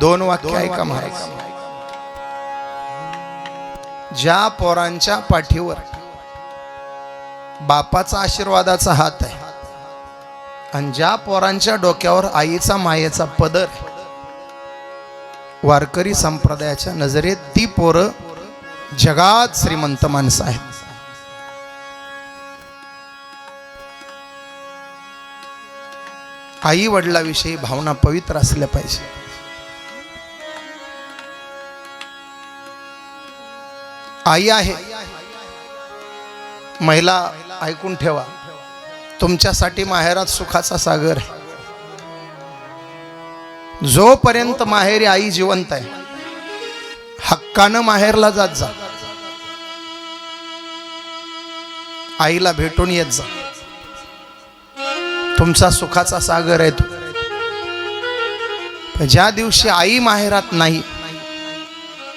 दोन वाक्य ऐका महाराज. ज्या पोरांच्या पाठीवर बापाचा आशीर्वादाचा हात आहे आणि ज्या पोरांच्या डोक्यावर आईचा मायेचा पदर आहे वारकरी संप्रदायाच्या नजरेत ती पोरं जगात श्रीमंत माणसं आहेत. आई वडिलाविषयी भावना पवित्र असल्या पाहिजे. आई आहे. महिला ऐकून ठेवा. तुमच्यासाठी माहेरात सुखाचा सागर आहे. जोपर्यंत माहेरी आई जिवंत आहे हक्कानं माहेरला जात जा. आईला भेटून येत जा. तुमचा सुखाचा सागर आहे तो. ज्या दिवशी आई माहेरात नाही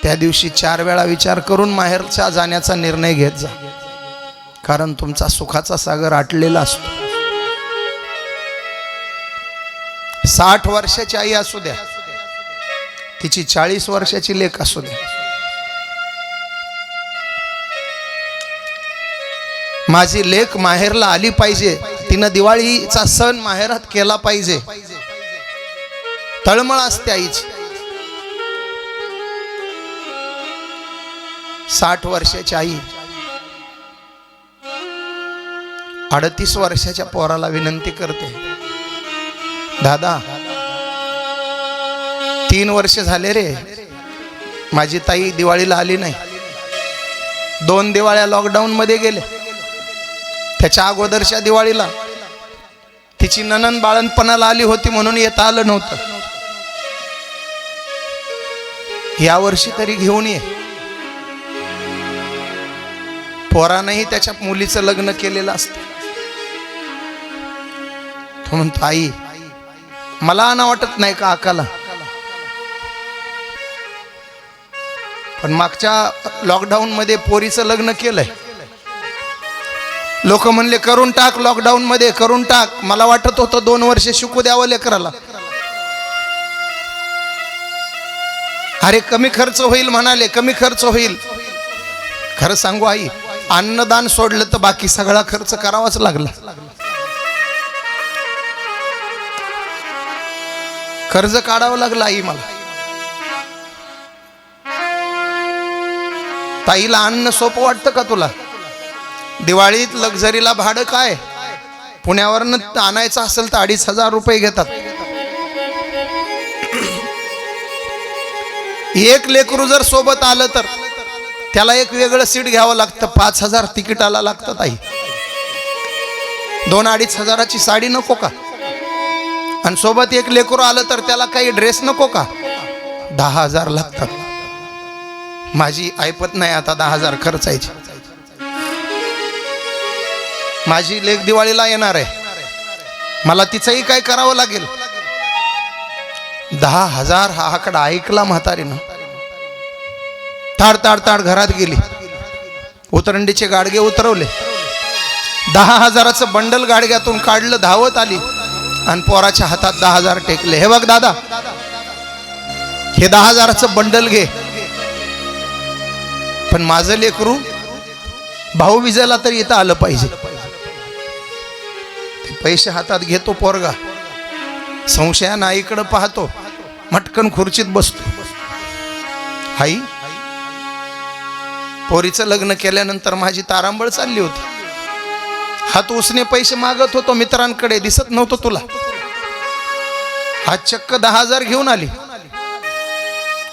त्या दिवशी चार वेळा विचार करून माहेरच्या जाण्याचा निर्णय घेत जा. कारण तुमचा सुखाचा सागर आटलेला असतो. साठ वर्षाची आई असू द्या तिची चाळीस वर्षाची लेख असू द्या. माझी लेख माहेरला आली पाहिजे. तिनं दिवाळीचा सण माहेरात केला पाहिजे. तळमळ असते आईची. साठ वर्षाची आई. अडतीस वर्षाच्या पोराला विनंती करते. दादा तीन वर्ष झाले रे. माझी ताई दिवाळीला आली नाही. दोन दिवाळ्या लॉकडाऊन मध्ये गेले. त्याच्या अगोदरच्या दिवाळीला तिची ननन बाळणपणाला आली होती म्हणून येता आलं नव्हतं. या वर्षी तरी घेऊन ये. पोरानंही त्याच्या मुलीचं लग्न केलेलं असतं. तो म्हणतो आई मला ना वाटत नाही का आकाला? पण मागच्या लॉकडाऊन मध्ये पोरीचं लग्न केलंय. लोक म्हणले करून टाक लॉकडाऊन मध्ये करून टाक. मला वाटत होतं दोन वर्ष शिकू द्यावं लेकराला. अरे कमी खर्च होईल म्हणाले. कमी खर्च होईल. खरं सांगू आई अन्नदान सोडलं तर बाकी सगळा खर्च करावाच लागला. कर्ज काढावं लागलं आई मला. ताईला अन्न सोपं वाटतं का तुला? दिवाळीत लक्झरीला भाडं काय? पुण्यावरनं आणायचं असेल तर अडीच हजार रुपये घेतात. एक लेकरू जर सोबत आलं तर त्याला एक वेगळं सीट घ्यावं लागतं. पाच हजार तिकिटाला लागतात आई. दोन अडीच हजाराची साडी नको का? आणि सोबत एक लेकरू आलं तर त्याला काही ड्रेस नको का? दहा हजार लागतात. माझी ऐपत नाही आता दहा हजार खर्चायची. माझी लेख दिवाळीला येणार आहे. मला तिचंही काय करावं लागेल? दहा हजार हा आकडा ऐकला म्हातारीनं. ताड ताड ताड घरात गेली. उतरंडीचे गाडगे उतरवले. दहा हजाराचं बंडल गाडग्यातून काढलं धावत आली. आणि पोराच्या हातात दहा हजार टेकले. हे बघ दादा हे दहा हजाराचं बंडल घे. पण माझं लेकरू भाऊ विजेला तरी इथं आलं पाहिजे. ते पैसे हातात घेतो पोरगा. संशयानं आईकडं पाहतो. मटकन खुर्चीत बसतो. आई पोरीचं लग्न केल्यानंतर माझी तारांबळ चालली होती. हात उसने पैसे मागत होतो मित्रांकडे. दिसत नव्हतं तुला. हा चक्क दहा हजार घेऊन आली.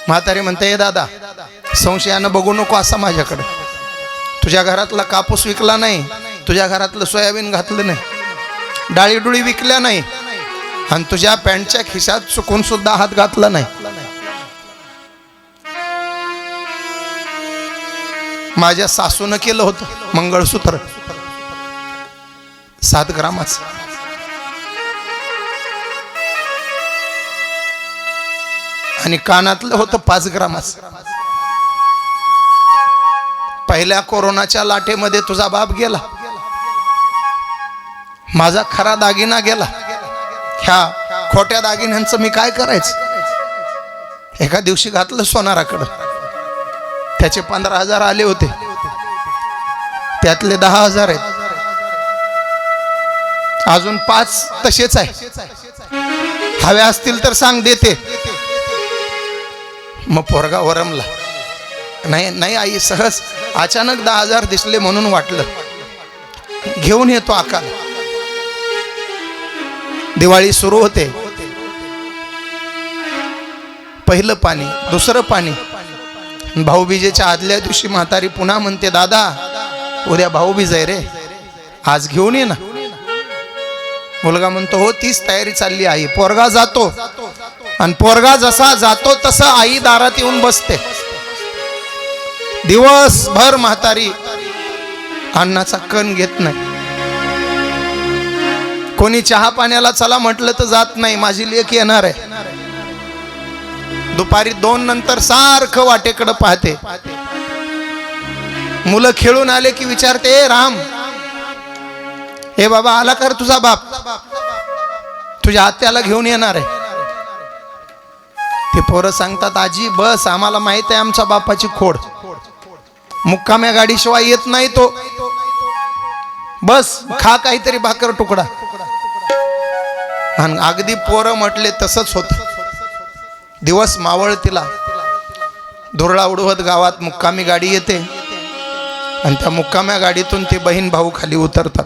म्हातारी म्हणते दादा संशयानं बघू नको असा माझ्याकडे. तुझ्या घरातला कापूस विकला नाही. तुझ्या घरातलं सोयाबीन घातलं नाही. डाळी डुळी विकल्या नाही. आणि तुझ्या पॅन्टच्या खिशात चुकून सुद्धा हात घातला नाही. माझ्या सासूनं केलं होतं मंगळसूत्र. सात ग्रामाच. आणि कानातलं होतं पाच ग्रामाच. पहिल्या कोरोनाच्या लाटेमध्ये तुझा बाप गेला. माझा खरा दागिना गेला. ह्या खोट्या दागिन्यांचं मी काय करायचं? एका दिवशी घातलं सोनाराकडं. त्याचे पंधरा हजार आले होते. त्यातले दहा हजार आहेत. अजून पाच तसेच आहे. हवे असतील तर सांग देते. मग पोरगा वरमला नाही नाही आई सहज अचानक दहा हजार दिसले म्हणून वाटलं. घेऊन येतो आकाल. दिवाळी सुरू होते. पहिलं पाणी दुसरं पाणी. भाऊबीजेच्या आदल्या दिवशी म्हातारी पुन्हा म्हणते दादा उद्या भाऊबीज आहे रे. आज घेऊन ये ना. मुलगा म्हणतो हो तीच तयारी चालली आई पोरगा जातो. आणि पोरगा जसा जातो तसं आई दारात येऊन बसते. दिवसभर म्हातारी अन्नाचा कण घेत नाही. कोणी चहा पाण्याला चला म्हटलं तर जात नाही. माझी लेख येणार आहे. दुपारी दोन नंतर सारखं वाटेकडं पाहते. मुलं खेळून आले की विचारते "ए, राम हे बाबा आला कर तुझा बाप? तुझ्या आत्याला घेऊन येणार आहे. ते पोरं सांगतात आजी बस आम्हाला माहीत आहे आमच्या बापाची खोड. मुक्काम्या गाडीशिवाय येत नाही तो. बस खा काहीतरी भाकर तुकडा. आणि अगदी पोरं म्हटले तसंच होत. दिवस मावळ तिला. धुरळा उडवत गावात मुक्कामी गाडी येते. आणि त्या मुक्काम्या गाडीतून ते बहीण भाऊ खाली उतरतात.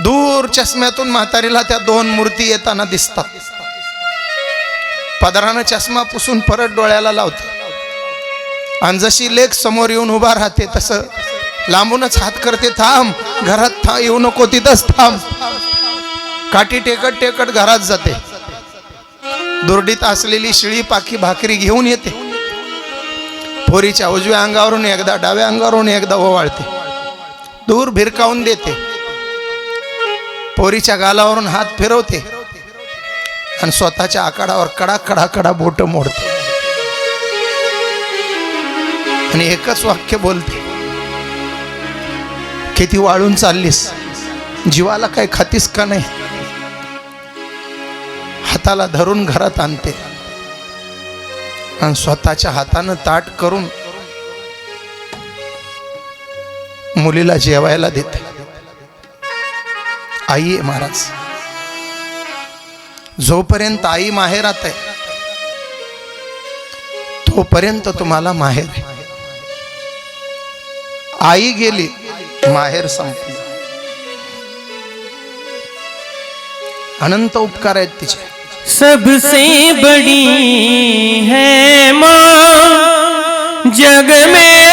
दूर चष्म्यातून म्हातारीला त्या दोन मूर्ती येताना दिसतात. पदरानं चष्मा पुसून परत डोळ्याला लावते आणि जशी लेख समोर येऊन उभा राहते तसं लांबूनच हात करते थांब. घरात था येऊ नको तिथंच थांब. काठी टेकट टेकट घरात जाते. दुर्डीत असलेली शिळी पाखी भाकरी घेऊन येते. पोरीच्या उजव्या अंगावरून एकदा डाव्या अंगावरून एकदा ओवाळते. दूर भिरकावून देते. पोरीच्या गालावरून हात फिरवते. आणि स्वतःच्या आकाडावर कडा कडा कडा बोट मोडते. आणि एकच वाक्य बोलते. किती वाळून चाललीस. जीवाला काय खातीस का नाही? हाताला धरून घरात आणते. आणि स्वतःच्या हातानं ताट करून मुलीला जेवायला देते. आई आहे महाराज. जोपर्यंत आई माहेरात आहे तोपर्यंत तुम्हाला माहेर आहे. आई गेली माहेर संपलं अनंत उपकार आहेत तिचे. सबसे बड़ी है माँ जग में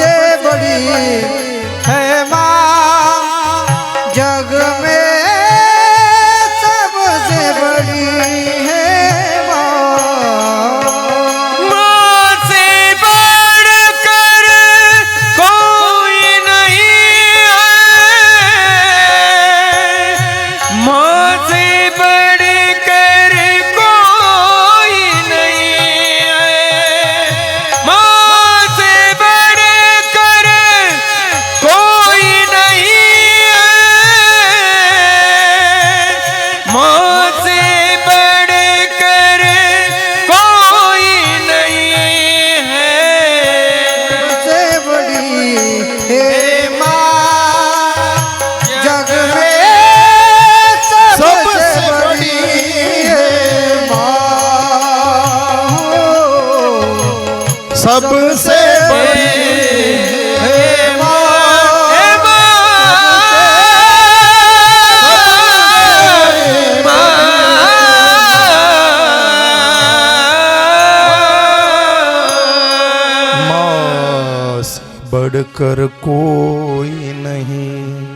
सबसे बड़ी है माँ बढ़कर कोई नहीं।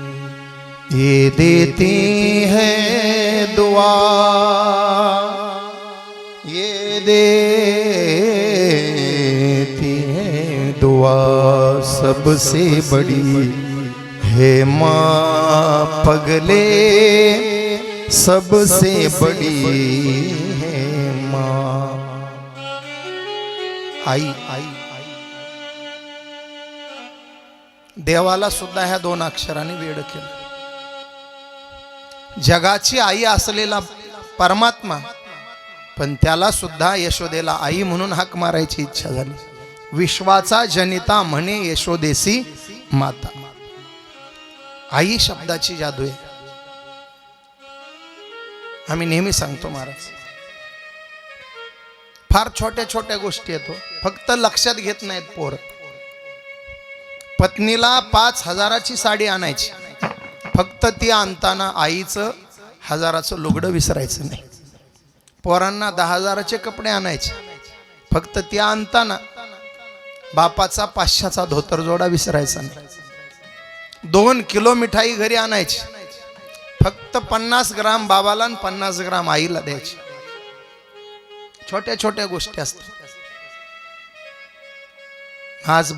ये देती है दुआ। ये देती है दुआ। सबसे बड़ी है माँ पगले। सबसे बड़ी है माँ। आई आई। देवाला सुद्धा ह्या दोन अक्षरांनी वेड केलं. जगाची आई असलेला परमात्मा पण त्याला सुद्धा यशोदेला आई म्हणून हाक मारायची इच्छा झाली. विश्वाचा जनिता म्हणे यशोदेसी माता. आई शब्दाची जादू आहे. आम्ही नेहमी सांगतो महाराज फार छोट्या छोट्या गोष्टी येतो हो. फक्त लक्षात घेत नाहीत पोरं. पत्नीला पाच हजाराची साडी आणायची. फक्त ती आणताना आईचं हजाराचं लुगडं विसरायचं नाही. पोरांना दहा हजाराचे कपडे आणायचे. फक्त ती आणताना बापाचा पाचशेचा धोतर जोडा विसरायचा नाही. दोन किलो मिठाई घरी आणायची. फक्त पन्नास ग्राम बाबाला आणि पन्नास ग्राम आईला द्यायची. छोट्या छोट्या गोष्टी असतात. आज